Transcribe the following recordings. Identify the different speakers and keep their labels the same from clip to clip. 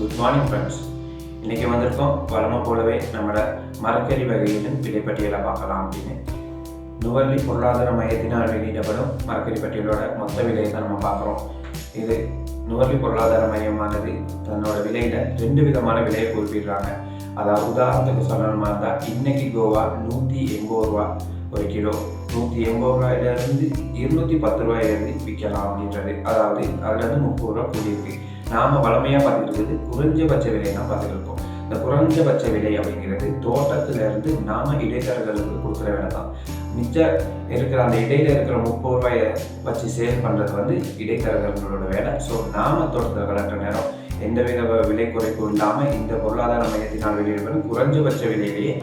Speaker 1: Good morning friends இன்றைக்கி வந்திருக்கோம் வளமை போலவே நம்மளோட மரக்கறி வகையிலும் விலைப்பட்டியலை பார்க்கலாம் அப்படின்னு. நுவர்லி பொருளாதார மையத்தினால் வெளியிடப்படும் மரக்கறி பட்டியலோட மொத்த விலையை தான் நம்ம பார்க்குறோம். இது நுவர்லி பொருளாதார மையமானது தன்னோட விலையில் ரெண்டு விதமான விலையை குறிப்பிடுறாங்க. அதாவது உதாரணத்துக்கு சொல்லணுமா இருந்தால் இன்னைக்கு கோவா நூற்றி எண்பது ரூபா ஒரு கிலோ. நூற்றி எண்பது ரூபாயிலிருந்து இருநூற்றி பத்து ரூபாயிலிருந்து விற்கலாம் அப்படின்றது. அதாவது அதுலேருந்து முப்பது ரூபா கூடியிருக்கு. நாம் வளமையாக பார்த்துட்டு இருக்கிறது குறைஞ்சபட்ச விலையை தான் பார்த்துட்டு இருக்கோம். இந்த குறைஞ்சபட்ச விலை அப்படிங்கிறது தோட்டத்திலிருந்து நாம இடைத்தரகர்களுக்கு கொடுக்குற வேலை தான். மிச்சம் இருக்கிற அந்த இடையில இருக்கிற முப்பது ரூபாயை வச்சு சேல் பண்ணுறது வந்து இடைத்தரகர்களோட வேலை. ஸோ நாம தோட்டத்தில் வளர்கிற நேரம் எந்தவித விலை குறைப்பும் இல்லாமல் இந்த பொருளாதார மையத்தினால் வெளியிடப்படும் குறைஞ்சபட்ச விலையிலேயே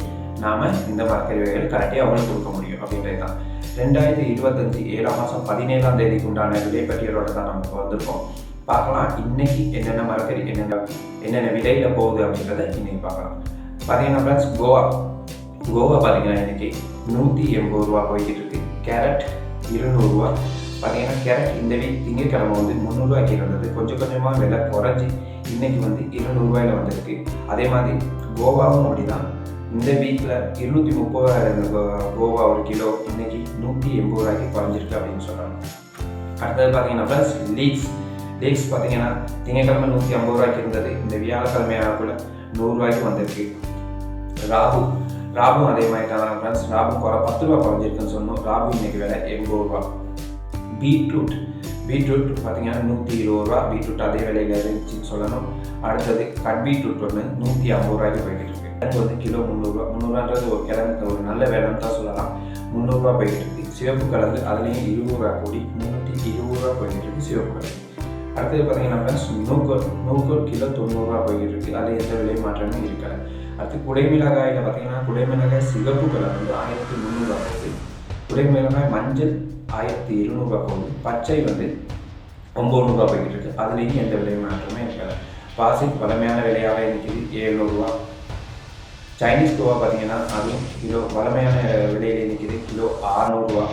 Speaker 1: நாம இந்த மரக்கறி வகைகள் கரெக்டாக அவங்களுக்கு கொடுக்க முடியும் அப்படின்றது தான். ரெண்டாயிரத்தி இருபத்தஞ்சு ஏழாம் மாதம் பதினேழாம் தேதிக்கு உண்டான விலை பட்டியலோட தான் நமக்கு வந்திருக்கோம். பார்க்கலாம். இன்னைக்கு என்னென்ன மரக்கறி என்னென்ன என்னென்ன விலையில் போகுது அப்படின்றத இன்னைக்கு பார்க்கலாம். பார்த்தீங்கன்னா ஃப்ரெண்ட்ஸ் கோவா. கோவா பார்த்தீங்கன்னா இன்னைக்கு நூற்றி எண்பது ரூபா போய்கிட்டு இருக்கு. கேரட் இருநூறுவா பார்த்தீங்கன்னா கேரட் இந்த வீக் திங்கட்கிழமை வந்து முந்நூறுரூவாய்க்கு இருந்தது கொஞ்சம் கொஞ்சமாக விலை குறைஞ்சி இன்னைக்கு வந்து இருநூறுவாயில் வந்திருக்கு. அதே மாதிரி கோவாவும் அப்படிதான். இந்த வீக்கில் இருநூற்றி முப்பது கோவா ஒரு கிலோ இன்னைக்கு நூற்றி எண்பது ரூபாய்க்கு குறைஞ்சிருக்கு அப்படின்னு சொல்கிறாங்க அடுத்தது பார்த்தீங்கன்னா ப்ளஸ் லீக்ஸ் டேட்ஸ் பார்த்தீங்கன்னா திங்கக்கிழமை நூற்றி ஐம்பது ரூபாய்க்கு இருந்தது. இந்த வியாழக்கிழமை ஆகக்குள்ள நூறுரூவாய்க்கு வந்திருக்கு. ராகு ராபு அதே மாதிரி தான் ஃப்ரெண்ட்ஸ் ராபு குறை பத்து ரூபா குறைஞ்சிருக்குன்னு சொன்னோம். ராபு இன்னைக்கு விலை எண்பது ரூபா. பீட்ரூட் பீட்ரூட் பார்த்தீங்கன்னா நூற்றி இருபது ரூபா. பீட்ரூட் அதே விலையில் இருந்துச்சுன்னு சொல்லணும். அடுத்தது கட் பீட்ரூட் ஒன்று நூற்றி ஐம்பது ரூபாய்க்கு போய்கிட்டு இருக்கு. கிழங்கு வந்து கிலோ முந்நூறுரூவா முந்நூறுவான்றது ஒரு கிழங்கு ஒரு நல்ல வேலைன்னு தான் சொல்லலாம். முந்நூறுரூவா போய்கிட்டு இருக்கு. சிவப்பு கலந்து அதுலேயும் இருபது ரூபா கூடி முந்நூற்றி இருபது ரூபா போய்கிட்டு இருக்கு சிவப்பு கலந்து அடுத்தது பார்த்தீங்கன்னா ஃப்ரெண்ட்ஸ் நூக்கோல் நூக்கோல் கிலோ தொண்ணூறுரூவா போய்கிட்டு இருக்கு அதில் எந்த விலை மாற்றமும் இருக்காது. அடுத்து குடைமிளகாயில் பார்த்தீங்கன்னா குடைமிளகாய் சிவப்பு கலர் வந்து ஆயிரத்தி முந்நூறுரூவா போகுது. குடைமிளகாய் மஞ்சள் ஆயிரத்தி இருநூறுபா போகுது. பச்சை வந்து ஒம்பது நூறுரூவா போய்கிட்டு இருக்கு அதுலேயும் எந்த விலை மாற்றமே இருக்காது. பாசி பழமையான விலையாக இருக்குது ஏழ்நூறுரூவா சைனீஸ் கோவா பார்த்தீங்கன்னா அதுவும் கிலோ பழமையான விலையில் நிற்கிது கிலோ அறநூறுவா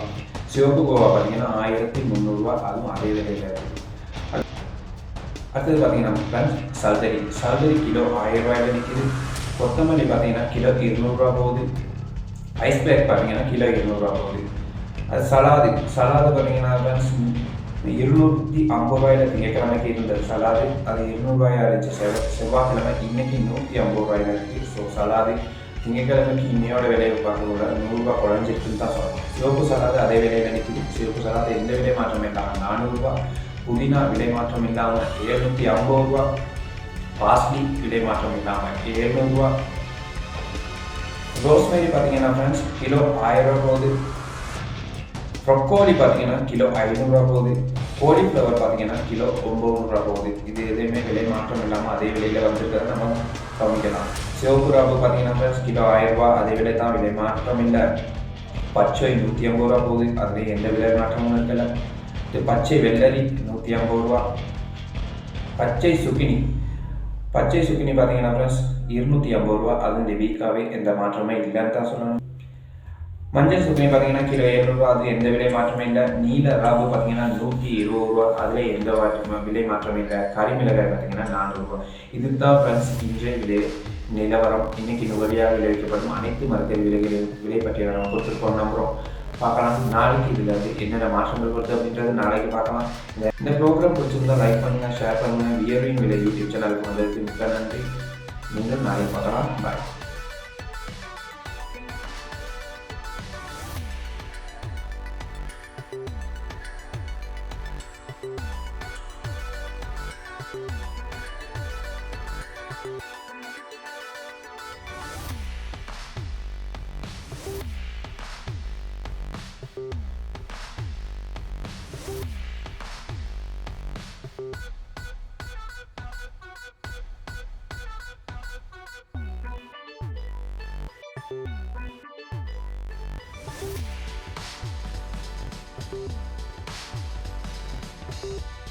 Speaker 1: சிவப்பு கோவா பார்த்தீங்கன்னா ஆயிரத்தி முந்நூறுரூவா அதுவும் அதே விலையில் இருக்குது அடுத்தது பார்த்தீங்கன்னா ஃப்ரெண்ட்ஸ் சல்தரி சல்தரி கிலோ ஆயிரம் ரூபாயில் நிற்கிது கொத்தமல்லி பார்த்தீங்கன்னா கிலோ இருநூறுபா போகுது. ஐஸ் பேக் பார்த்தீங்கன்னா கிலோ இருநூறுவா போகுது. அது சலாது சலாது பார்த்தீங்கன்னா ஃப்ரெண்ட்ஸ் இருநூற்றி ஐம்பது ரூபாயில திங்கக்கிழமைக்கு இருந்தது சலாது அது இருநூறுபாயாக இருந்துச்சு. செவ்வ செவ்வாய்க்கிழமை இன்றைக்கி நூற்றி ஐம்பது ரூபாயில இருக்குது ஸோ சலாது திங்கக்கிழமைக்கு இன்னையோட விலையை பார்க்கக்கூட நூறுரூவா குறைஞ்சிருக்குன்னு தான் சொல்லணும். சிவப்பு சலாது அதே விலையில் நிற்கிது சிவப்பு சலாது எந்த விலை மாற்றம் இல்லாமல் நானூறுரூவா புதினா விலை மாற்றம் இல்லாமல் எழுநூற்றி ஐம்பது ரூபா. பாஸ்லி விலை மாற்றம் இல்லாமல் எழுநூறுவா ரோஸ்மேரி பார்த்தீங்கன்னா ஃப்ரெண்ட்ஸ் கிலோ ஆயிரம் ரூபா போகுது. ப்ரொக்கோலி பார்த்தீங்கன்னா கிலோ ஐநூறுரூவா போகுது. கோலிஃப்ளவர் பார்த்தீங்கன்னா கிலோ ஒம்பது ரூபா போகுது. இது எதுவுமே விலை மாற்றம் இல்லாமல் அதே விலையில் வந்துருக்கிறத நம்ம கவனிக்கலாம். சிவப்பு ராபு பார்த்தீங்கன்னா ஃப்ரெண்ட்ஸ் கிலோ ஆயிரம் ரூபா. அதே விலை தான் விலை மாற்றம் இல்லை. பச்சை நூற்றி ஐம்பது ரூபா போகுது. அதுலேயும் எந்த விலை மாற்றமும் இருக்கலை. பச்சை வெள்ளரி நூற்றி ஐம்பது ரூபா பச்சை சுக்கினி பச்சை சுக்கினி பார்த்தீங்கன்னா ஃப்ரெண்ட்ஸ் இருநூற்றி ஐம்பது ரூபா அது இந்த வீக்காகவே எந்த மாற்றமே இல்லைன்னு தான் சொல்லணும் மஞ்சள் சுக்கினி பார்த்தீங்கன்னா கிலோ ஏழு ரூபா அது எந்த விலை மாற்றமே இல்லை நீல ராபு பார்த்தீங்கன்னா நூற்றி இருபது ரூபா அதில் எந்த விலை மாற்றமே இல்லை கரிமிளகாய் பார்த்தீங்கன்னா நானூறு நானூறுரூவா இதுதான் ஃப்ரெண்ட்ஸ் இன்றைய விலை நிலவரம் இன்னைக்கு நுகரியாக விளைவிக்கப்படும் அனைத்து மருத்துவ விலைகளின் விலை பட்டியலை நம்ம கொடுத்துருக்கோம் நம்புகிறோம் பார்க்கலாம். நாளைக்கு இதில் வந்து என்னென்ன மாற்றங்கள் வருது அப்படின்றது நாளைக்கு பார்க்கலாம். இந்த ப்ரோக்ராம் பிடிச்சிருந்தா லைக் பண்ணுங்கள் ஷேர் பண்ணுங்கள் வியர்வின் விலை யூடியூப் சேனலுக்கு வந்ததுக்கு மிக்க நன்றி. மீண்டும் நாளைக்கு பார்க்கலாம். பாய்
Speaker 2: Thank you. you